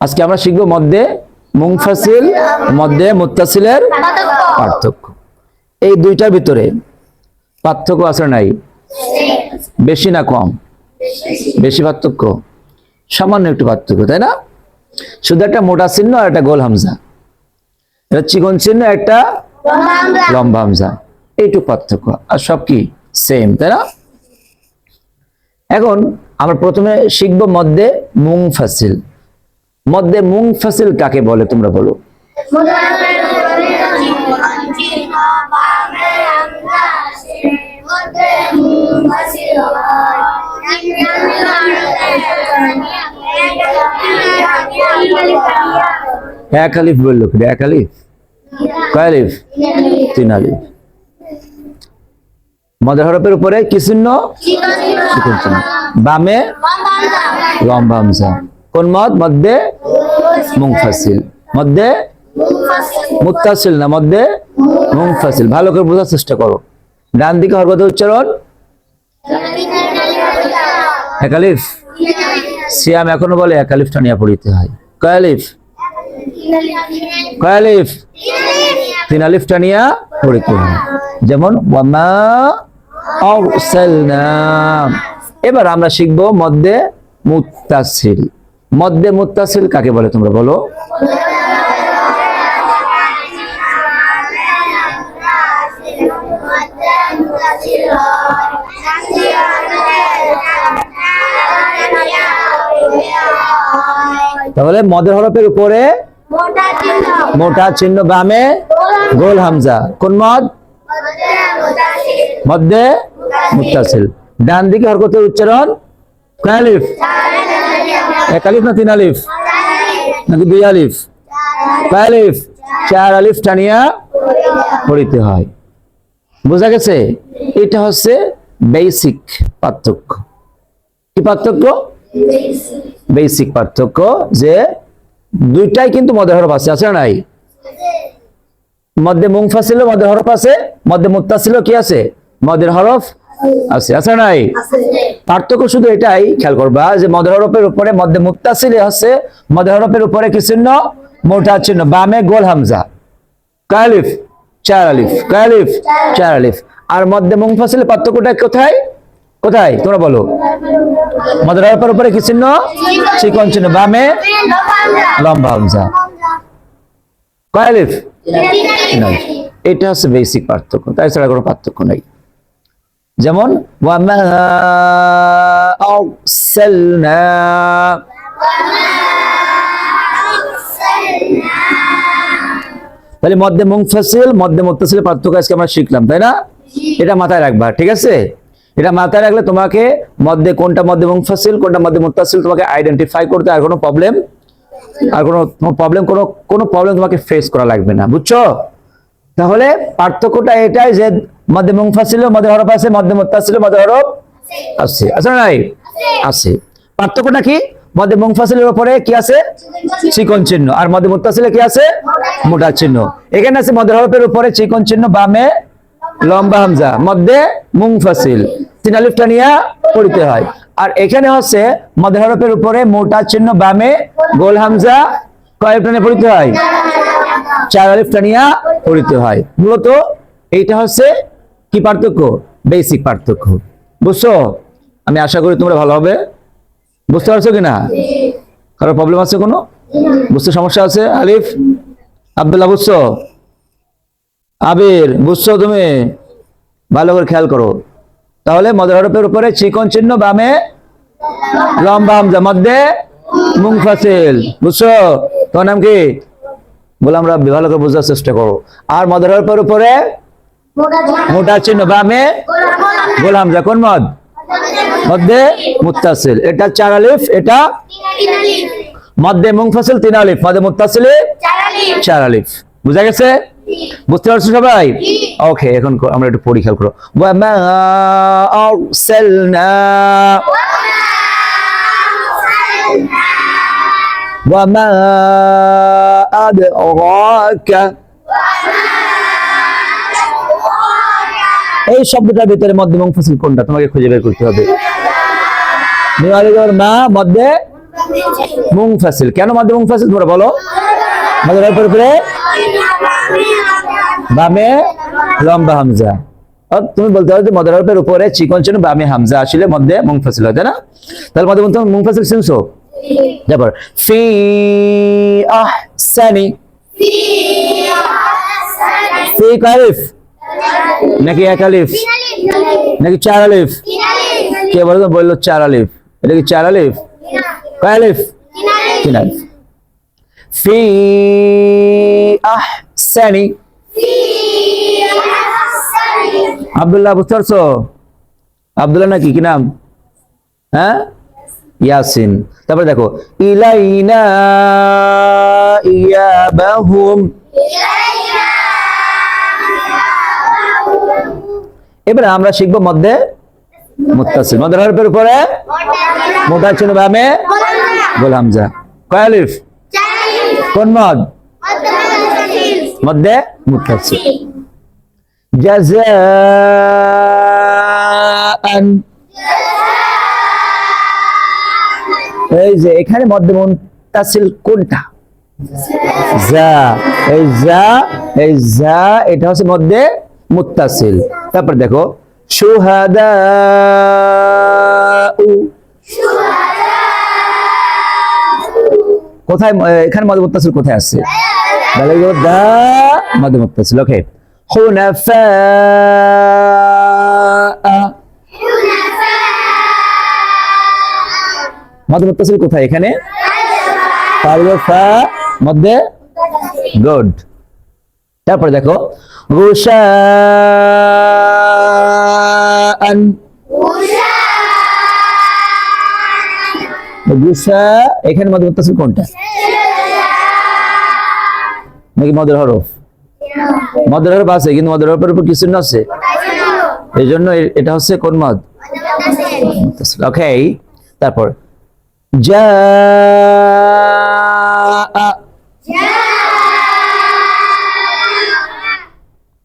আজকে আমরা শিখব মধ্যে মুংফাসিল মধ্যে মুত্তাসিলের পার্থক্য। এই দুইটার ভিতরে পার্থক্য আছে নাই? বেশি না কম? বেশি পার্থক্য? সামান্য একটু পার্থক্য, তাই না? শুধু একটা মোটা চিহ্ন আর একটা গোল হামজা। এটা চিকন চিহ্ন, একটা লম্বা হামজা। এইটুকু পার্থক্য। আর সব কি? সেম তাই না? এখন আমরা প্রথমে শিখব মধ্যে মুং ফাসিল মধ্যে মুং ফাসিল কাকে বলে তোমরা বলো? এক আলিফ বলল কি এক আলিফ? কয় আলিফ? তিন আলিফ। মদের হরফের উপরে কি চিহ্ন? বামে লম্বা কোন মদ মধ্যে মুংফাসিল মধ্যে মুতাসিল না? মধ্যে মুংফাসিল ভালো করে বোঝার চেষ্টা করো। ডান দিকে হরকত উচ্চারণ? একালিফ সিয়াম এখনও বলে একালিফটা নিয়ে পড়িতে হয়। কয়ালিফ। কয়ালিফ। তিন আলিফটা নিয়ে পড়িতে হয়। যেমন এবার আমরা শিখব মধ্যে মুত্তাসিল। মধ্যে মুত্তাসিল কাকে বলে তোমরা বলো? তাহলে মদের হরফের উপরে মোটা চিহ্ন বামে গোল হামজা। কোন মদ? মধ্যে মুত্তাসিল। ডান দিকে হরকতের উচ্চারণ কয় আলিফ এক আলিফ না তিন আলিফ? নাকি দুই আলিফ? কয় আলিফ। চার আলিফ টানিয়া পড়িতে হয়। বোঝা গেছে? এটা হচ্ছে বেসিক পার্থক্য। কি পার্থক্য? বেসিক পার্থক্য যে দুইটাই কিন্তু মধ্যে হরফ আছে আছে নাই? মধ্যে মুংফাসিল মধ্যে হরফ আছে, মধ্যে মুত্তাসিল কি আছে? মধ্যের হরফ আছে আছে নাই? পার্থক্য শুধু এটাই খেয়াল করবা যে মধ্যে হরফের উপরে মধ্যে মুত্তাসিল হচ্ছে মধ্যে হরফের উপরে কি চিহ্ন? মোটা চিহ্ন বামে গোল হামজা। কালিফ চার আলিফ কালিফ চার আলিফ। আর মধ্যে মুংফাসিলের পার্থক্যটা কোথায়? কোথায়? তোমরা বলো। মধ্যে হরফের উপরে কি চিহ্ন? চিকন চিহ্ন বামে লম্বা হামজা। কয় আলিফ। এটা হচ্ছে বেসিক পার্থক্য তাই ছাড়া কোনো পার্থক্য নেই। যেমন তাহলে মধ্যে মুংফাসিল মধ্যে মুত্তাসিলের পার্থক্য আজকে আমরা শিখলাম, তাই না? এটা মাথায় রাখবা, ঠিক আছে? এটা মাথায় রাখলে তোমাকে মধ্যে কোনটা মধ্যে মুংফাসিল কোনটা মধ্যে মুত্তাসিল তোমাকে আইডেন্টিফাই করতে আর কোনো প্রবলেম আর কোনো প্রবলেম কোনো কোনো প্রবলেম তোমাকে ফেস করা লাগবে না, বুঝছ? তাহলে পার্থক্যটা এটাই যে মধ্যে মুংফাসিল মধ্যে হরফ আছে মধ্যে মুত্তাসিল মধ্যে হরফ আছে। আছে না নাই? আছে। পার্থক্যটা কি? মধ্যে মুংফাসিলের উপরে কি আছে? চিকন চিহ্ন। আর মধ্যে মুত্তাসিলে কি আছে? মোটা চিহ্ন। এখানে আছে মধ্যে হরফের উপরে চিকন চিহ্ন, বামে লম্বা হামজা। মধ্যে মুংফাসিল তিন আলিফটা নিয়ে পড়িতে হয়। আর এখানে হচ্ছে মধ্যে হরফের উপরে মোটা চিহ্ন, বামে গোল হামজা। কয় আলিফটা নিয়ে পড়িতে হয়? চার আলিফটা নিয়ে পড়িতে হয়। মূলত এইটা হচ্ছে কি পার্থক্য? বেসিক পার্থক্য। বুঝছ? আমি আশা করি তোমরা ভালো হবে। বুঝতে পারছ কিনা? কারও প্রবলেম আছে কোনো? বুঝতে সমস্যা আছে? আলিফ? আব্দুল্লাহ, বুঝছ? আবির, বুঝছ তুমি? ভালো করে খেয়াল করো। তাহলে মদের হরফের উপরে চিকন চিহ্ন বামে লম্বা হামজা, মধ্যে মুংফাসিল বুঝছ? তোমার নাম কি? বলে আমরা ভালো করে বোঝার চেষ্টা করো আর মদের হরফের উপরে মোটা চিহ্ন, বামে গোল হামজা কোন মদ? মধ্যে মুত্তাসিল। এটা চার আলিফ, এটা মধ্যে মুংফাসিল তিন আলিফ। মধ্যে মুত্তাসিলে, চার আলিফ। বুঝা গেছে? বুঝতে পারছ সবাই? ওকে, এখন আমরা একটু খেয়াল করো। আরসালনা ওয়ামা আদরাকা এই শব্দটার ভিতরে মধ্যে মুংফাসিল কোনটা? তোমাকে খুঁজে বের করতে হবে। মা মধ্যে মুংফাসিল কেন মধ্যে মুংফাসিল তোমরা বলো? মধ্যে উপরে উপরে বামে লম্বা হামজা। তুমি বলতে পারো যে মদারের উপরে চিকন চিন বামে হামজা আসলে মধ্যে মুংফাসিল হয় তাই না? তাহলে মধ্যে মুংফাসিল শুনছো তারপর ফি আহসানি। ফি কালিফ। নাকি এক আলিফ? নাকি চার আলিফ? কে বলো তো বলল চার আলিফ। এটা কি চার আলিফ? কয় আলিফ? তিন আলিফ। ফি আহসানি। আব্দুল্লাহ বুঝতে পারছ? আব্দুল্লাহ নাকি? কি নাম? হ্যাঁ? ইয়াসিন। তারপরে দেখো, ইলাইনা ইয়াবাহুম। এবারে আমরা শিখব মধ্যে মুত্তাসিল। মধ্যে হরফের উপরে মোটা চিহ্ন বামে গোল হামজা। কোন মদ? মধ্যে মুত্তাসিল। জাযাআন এই যে, এখানে মধ্যে মুত্তাসিল কোনটা? যা। এই যা এই যা, এটা হচ্ছে মধ্যে মুত্তাসিল। তারপর দেখো সুহাদা কোথায় এখানে মধ্যে মুত্তাসিল কোথায় আছে? তাহলে দা, মধ্যে মুত্তাসিল ওকে হুনাফা। মধ্যে মুত্তাসিল কোথায়? এখানে? মধ্যে গুড তারপরে দেখো গুশান গুশা এখানে মধ্যে মুত্তাসিল কোনটা? নাকি মদের হরফ? মদের হরফ আছে কিন্তু মদের হরফের উপর কিছু আছে। এই জন্য এটা হচ্ছে কোন মদ? ওকে তারপর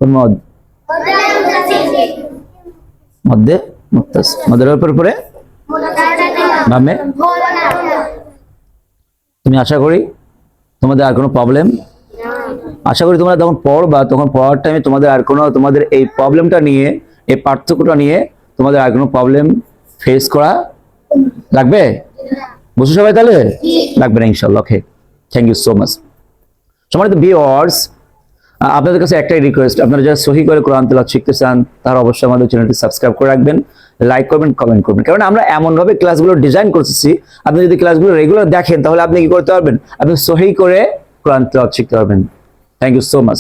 কোন মদ মধ্যে মদের উপর উপরে বামে তুমি আশা করি তোমাদের আর কোনো প্রবলেম আশা করি তোমরা যখন পড়বা তখন পড়ার টাইমে তোমাদের আর কোনো তোমাদের এই প্রবলেমটা নিয়ে এই পার্থক্যটা নিয়ে তোমাদের আর কোনো প্রবলেম ফেস করা লাগবে বুঝছ সবাই তাহলে? লাগবে না ইনশাল্লাহ okay thank you so much সম্মানিত ভিউয়ার্স আপনাদের কাছে একটাই রিকোয়েস্ট আপনারা যারা সহি করে কোরআন তেলাওয়াত শিখতে চান, তারা অবশ্যই আমাদের চ্যানেলটি সাবস্ক্রাইব করে রাখবেন লাইক করবেন কমেন্ট করবেন। কারণ আমরা এমনভাবে ক্লাসগুলো ডিজাইন করতেছি, আপনি যদি ক্লাসগুলো রেগুলার দেখেন, তাহলে আপনি কি করতে পারবেন? আপনি সহি করে কোরআন তেলাওয়াত শিখতে পারবেন। Thank you so much